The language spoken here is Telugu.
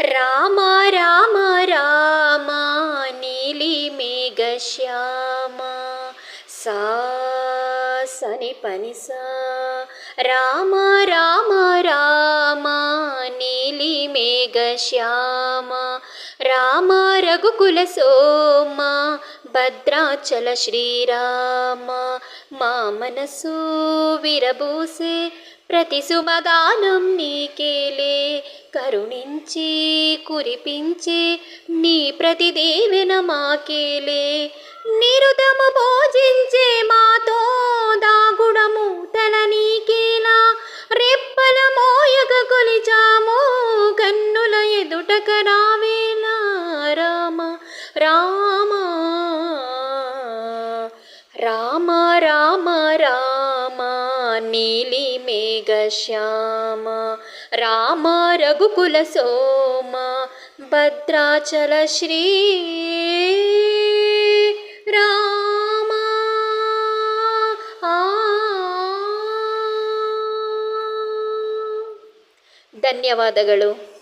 రామ రామ రామ నీలి మేఘ శ్యామ. సా సని పని సా. రామ రామ రామ నీలి మేఘ శ్యామ. రామ రఘుకుల సోమ భద్రాచల శ్రీరామ. మా మనసు విరబూసే ప్రతి సుమగానం నీకేలే. కరుణించి కురిపించి నీ ప్రతిదేవన మాకేలే. నిరుదము భోజించే మాతో దాగుడము తల నీకేలా. రెప్పల మోయక కొలిచాము కన్నుల ఎదుటక రావేలా. రామ రామ రామ రామ రామ నీలి మేఘ శ్యామ రామ రఘుకుల సోమ. ಭದ್ರಾಚಲಶ್ರೀ ರಾಮ. ಧನ್ಯವಾದಗಳು.